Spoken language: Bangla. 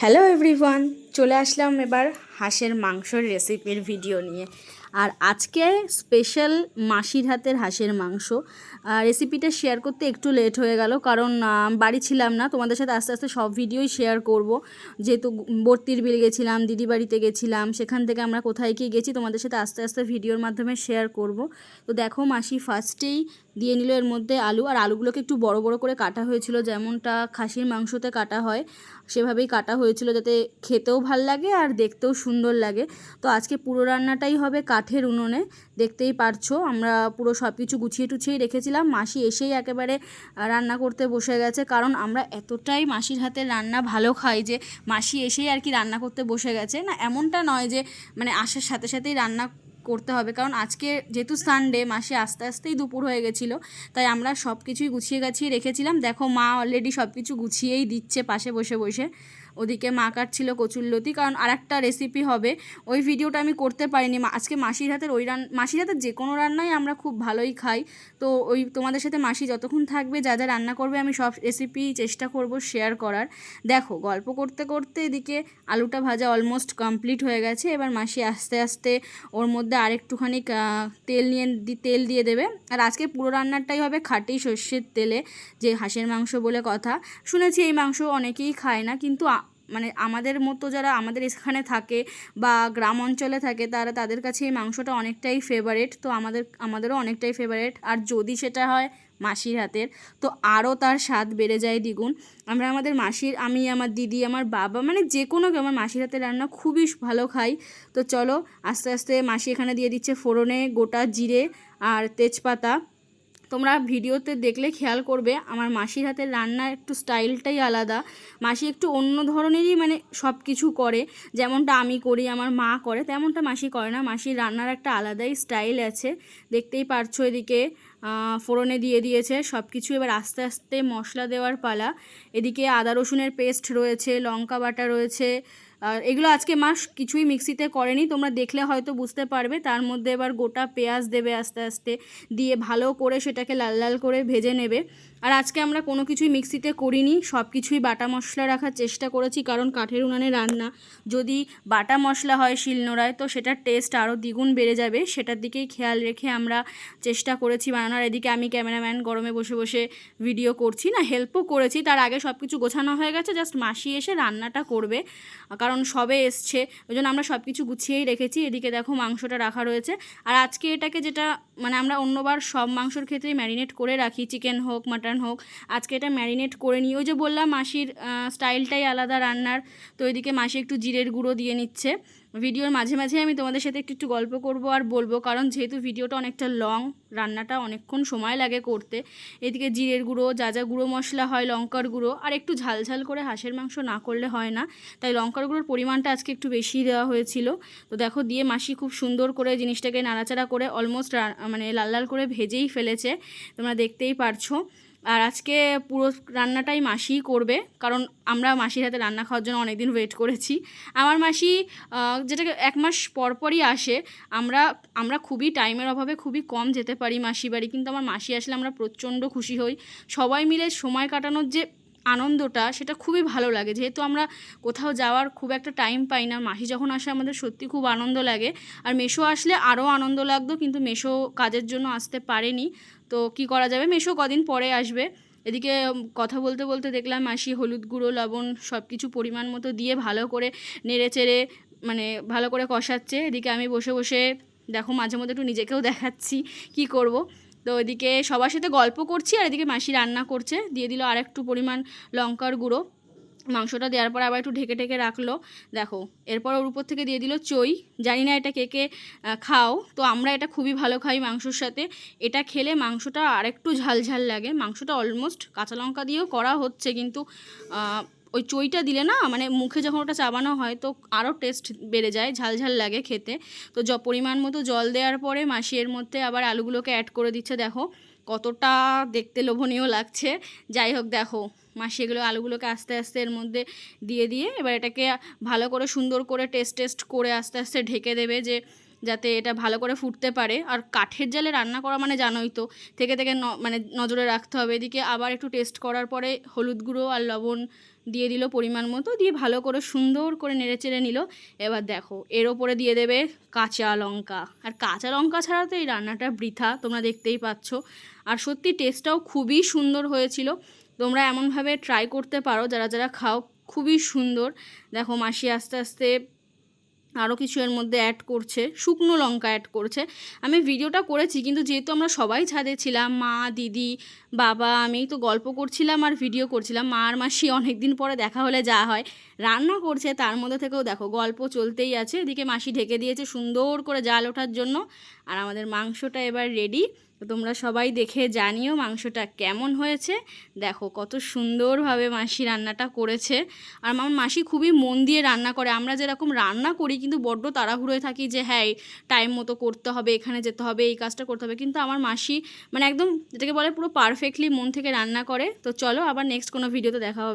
হ্যালো এভরিওয়ান চলে আসলাম এবার হাঁসের মাংসর রেসিপির ভিডিও নিয়ে। আর আজকে স্পেশাল মাসির হাতের হাঁসের মাংস। রেসিপিটা শেয়ার করতে একটু লেট হয়ে গেল, কারণ বাড়ি ছিলাম না, তোমাদের সাথে আস্তে আস্তে সব ভিডিওই শেয়ার করব। যেহেতু বর্তির বিল গেছিলাম, দিদি বাড়িতে গেছিলাম, সেখান থেকে আমরা কোথায় কি গেছি তোমাদের সাথে আস্তে আস্তে ভিডিওর মাধ্যমে শেয়ার করব। তো দেখো, মাসি ফার্স্টেই দিয়ে নিল এর মধ্যে আলু, আর আলুগুলোকে একটু বড় বড় করে কাটা হয়েছিল, যেমনটা খাসির মাংসতে কাটা হয়, সেভাবেই কাটা হয়েছিল, যাতে খেতেও ভালো লাগে আর দেখতেও সুন্দর লাগে। তো আজকে পুরো রান্নাটাই হবে কাঠের উনুনে দেখতেই পারছ, আমরা পুরো সব কিছু গুছিয়ে টুছিয়েই রেখেছিলাম। মাসি এসেই একেবারে রান্না করতে বসে গেছে। কারণ আমরা এতটাই মাসির হাতের রান্না ভালো খাই যে, মাসি এসেই আর কি রান্না করতে বসে গেছে। না, এমনটা নয় যে মানে আসার সাথে সাথেই রান্না করতে হবে। কারণ আজকে যেহেতু সানডে মাসে আস্তে আস্তেই দুপুর হয়ে গেছিল। তাই আমরা সব কিছুই গুছিয়ে গাছিয়ে রেখেছিলাম। দেখো মা অলরেডি সব কিছু গুছিয়েই দিচ্ছে পাশে বসে বসে। ওদিকে মা কাটছিল কচুরলতি কারণ আর একটা রেসিপি হবে। ওই ভিডিওটা আমি করতে পারিনি। আজকে মাসির হাতের ওই রান, মাসির হাতের যে কোনো রান্নাই আমরা খুব ভালোই খাই। তো ওই তোমাদের সাথে মাসি যতক্ষণ থাকবে, যা যা রান্না করবে, আমি সব রেসিপি চেষ্টা করব শেয়ার করার। দেখো, গল্প করতে করতে এদিকে আলুটা ভাজা অলমোস্ট কমপ্লিট হয়ে গেছে। এবার মাসি আস্তে আস্তে ওর মধ্যে আরেকটুখানি তেল নিয়ে তেল দিয়ে দেবে। আর আজকে পুরো রান্নাটাই হবে খাঁটি সর্ষের তেলে, যে হাঁসের মাংস বলে কথা। শুনেছি এই মাংস অনেকেই খায় না, কিন্তু মানে আমাদের মতো যারা আমাদের এখানে থাকে বা গ্রাম অঞ্চলে থাকে, তারা তাদের কাছে এই মাংসটা অনেকটাই ফেভারেট তো আমাদের, আমাদেরও অনেকটাই ফেভারেট আর যদি সেটা হয় মাসির হাতের, তো আরও তার স্বাদ বেড়ে যায় দ্বিগুণ। আমরা আমাদের মাসির, আমি, আমার দিদি, আমার বাবা মানে যে কোনো আমার মাসির হাতের রান্না খুবই ভালো খাই। তো চলো আস্তে আস্তে মাসি এখানে দিয়ে দিচ্ছে ফোড়নে গোটা জিরে আর তেজপাতা। তোমরা ভিডিওতে দেখলে খেয়াল করবে, আমার মাসির হাতের রান্না একটু স্টাইলটাই আলাদা। মাসি একটু অন্য ধরনেরই মানে সব কিছু করে, যেমনটা আমি করি, আমার মা করে, তেমনটা মাসি করে না। মাসির রান্নার একটা আলাদাই স্টাইল আছে। দেখতেই পারছ এদিকে ফোড়নে দিয়ে দিয়েছে সব কিছু এবার আস্তে আস্তে মশলা দেওয়ার পালা। এদিকে আদা রসুনের পেস্ট রয়েছে, লঙ্কা বাটা রয়েছে এগুলো আজকে মাস কিছুই মিক্সিতে করেনি, তোমরা দেখলে হয়তো বুঝতে পারবে। তার মধ্যে এবার গোটা পেঁয়াজ দেবে আস্তে আস্তে, দিয়ে ভালো করে সেটাকে লাল লাল করে ভেজে নেবে। আর আজকে আমরা কোনো কিছুই মিক্সিতে করিনি সব কিছুই বাটা মশলা রাখার চেষ্টা করেছি, কারণ কাঠের উনানে রান্না। যদি বাটা মশলা হয় শিলনোড়ায়, তো সেটার টেস্ট আরও দ্বিগুণ বেড়ে যাবে। সেটার দিকেই খেয়াল রেখে আমরা চেষ্টা করেছি বানানোর। এদিকে আমি ক্যামেরাম্যান গরমে বসে বসে ভিডিও করছি। না হেল্পও করেছি। তার আগে সব কিছু গোছানো হয়ে গেছে জাস্ট মাসি এসে রান্নাটা করবে, কারণ সবে এসছে। ওই জন্য আমরা সব কিছু গুছিয়েই রেখেছি। এদিকে দেখো মাংসটা রাখা রয়েছে। আর আজকে এটাকে যেটা মানে আমরা অন্যবার সব মাংসর ক্ষেত্রেই ম্যারিনেট করে রাখি। চিকেন হোক মাটন হোক, আজকে এটা ম্যারিনেট করে নিই। ওই যে বললাম মাসির স্টাইলটাই আলাদা রান্নার, তো ওইদিকে মাসি একটু জিরের গুঁড়ো দিয়ে নিচ্ছে। ভিডিওর মাঝে মাঝে আমি তোমাদের সাথে একটু একটু গল্প করব আর বলব। কারণ যেহেতু ভিডিওটা অনেকটা লং রান্নাটা অনেকক্ষণ সময় লাগে করতে, এদিকে জিরের গুঁড়ো, যা যা গুঁড়ো মশলা হয় লঙ্কার গুঁড়ো, আর একটু ঝাল ঝাল করে হাঁসের মাংস না করলে হয় না। তাই লঙ্কার গুঁড়োর পরিমাণটা আজকে একটু বেশি দেওয়া হয়েছিল। তো দেখো, দিয়ে মাসি খুব সুন্দর করে জিনিসটাকে নাড়াচাড়া করে অলমোস্ট মানে লাল লাল করে ভেজেই ফেলেছে, তোমরা দেখতেই পারছ। আর আজকে পুরো রান্নাটাই মাসিই করবে, কারণ আমরা মাসির হাতে রান্না খাওয়ার জন্য অনেক দিন ওয়েট করেছি। আমার মাসি যেটাকে এক মাস পর পরই আসে, আমরা আমরা খুবই টাইমের অভাবে খুবই কম যেতে পারি মাসি বাড়ি, কিন্তু আমার মাসি আসলে আমরা প্রচণ্ড খুশি হই। সবাই মিলে সময় কাটানোর যে আনন্দটা, সেটা খুবই ভালো লাগে। যেহেতু আমরা কোথাও যাওয়ার খুব একটা টাইম পাই না, মাসি যখন আসে আমাদের সত্যি খুব আনন্দ লাগে। আর মেশো আসলে আরও আনন্দ লাগতো, কিন্তু মেশো কাজের জন্য আসতে পারেনি। তো কি করা যাবে? মেশো কদিন পরে আসবে। এদিকে কথা বলতে বলতে দেখলাম মাসি হলুদ গুঁড়ো, লবণ সব কিছু পরিমাণ মতো দিয়ে ভালো করে নেড়ে চেড়ে মানে ভালো করে কষাচ্ছে। এদিকে আমি বসে বসে দেখো মাঝে মধ্যে একটু নিজেকেও দেখাচ্ছি কি করব। তো এদিকে সবার সাথে গল্প করছি আর এদিকে মাসি রান্না করছে। দিয়ে দিল আর একটু পরিমাণ লঙ্কার গুঁড়ো। মাংসটা দেওয়ার পর আবার একটু ঢেকে ঢেকে রাখল। দেখো, এরপর ওর উপর থেকে দিয়ে দিল চই। জানি না এটা কে কে খাও। তো আমরা এটা খুবই ভালো খাই মাংসর সাথে। এটা খেলে মাংসটা আরেকটু ঝাল ঝাল লাগে। মাংসটা অলমোস্ট কাঁচা লঙ্কা দিয়েও করা হচ্ছে কিন্তু ওই চইটা দিলে না মানে মুখে যখন ওটা চাবানো হয় তো আরও টেস্ট বেড়ে যায়, ঝাল ঝাল লাগে খেতে। তো পরিমাণ মতো জল দেওয়ার পরে মাসি এর মধ্যে আবার আলুগুলোকে অ্যাড করে দিচ্ছে, দেখো কতটা দেখতে লোভনীয় লাগছে। যাই হোক, দেখো মাসি এগুলো আলুগুলোকে আস্তে আস্তে এর মধ্যে দিয়ে দিয়ে এবার এটাকে ভালো করে সুন্দর করে টেস্ট টেস্ট করে আস্তে আস্তে ঢেকে দেবে যে যাতে এটা ভালো করে ফুটতে পারে। আর কাঠের জালে রান্না করা মানে জানোই তো, থেকে থেকে মানে নজরে রাখতে হবে। এদিকে আবার একটু টেস্ট করার পরে হলুদ গুঁড়ো আর লবণ দিয়ে দিল পরিমাণ মতো, দিয়ে ভালো করে সুন্দর করে নেড়ে চেড়ে নিল। এবার দেখো, এর ওপরে দিয়ে দেবে কাঁচা লঙ্কা। আর কাঁচা লঙ্কা ছাড়া তো এই রান্নাটা বৃথা, তোমরা দেখতেই পাচ্ছ। আর সত্যি টেস্টটাও খুবই সুন্দর হয়েছিল। তোমরা এমনভাবে ট্রাই করতে পারো, যারা যারা খাও, খুবই সুন্দর। দেখো মাসি আস্তে আস্তে আরও কিছু এর মধ্যে অ্যাড করছে, শুকনো লঙ্কা অ্যাড করছে। আমি ভিডিওটা করেছি, কিন্তু যেহেতু আমরা সবাই ছাদে ছিলাম, মা, দিদি, বাবা আমি তো গল্প করছিলাম আর ভিডিও করছিলাম, মা আর মাসি অনেক দিন পরে দেখা হলে যা হয়। রান্না করছে, তার মধ্যে থেকেও দেখো, গল্প চলতেই আছে। এদিকে মাসি ঢেকে দিয়েছে সুন্দর করে জাল ওঠার জন্য, আর আমাদের মাংসটা এবার রেডি তো তোমরা সবাই দেখে জানিও মাংসটা কেমন হয়েছে। দেখো কত সুন্দরভাবে মাসি রান্নাটা করেছে। আর আমার মাসি খুবই মন দিয়ে রান্না করে। আমরা যেরকম রান্না করি কিন্তু বড্ড তাড়াহুড়োয় থাকি যে হ্যাঁ টাইম মতো করতে হবে, এখানে যেতে হবে, এই কাজটা করতে হবে। কিন্তু আমার মাসি মানে একদম যেটাকে বলে পুরো পারফেক্টলি মন থেকে রান্না করে। তো চলো আবার নেক্সট কোনো ভিডিওতে দেখা হবে।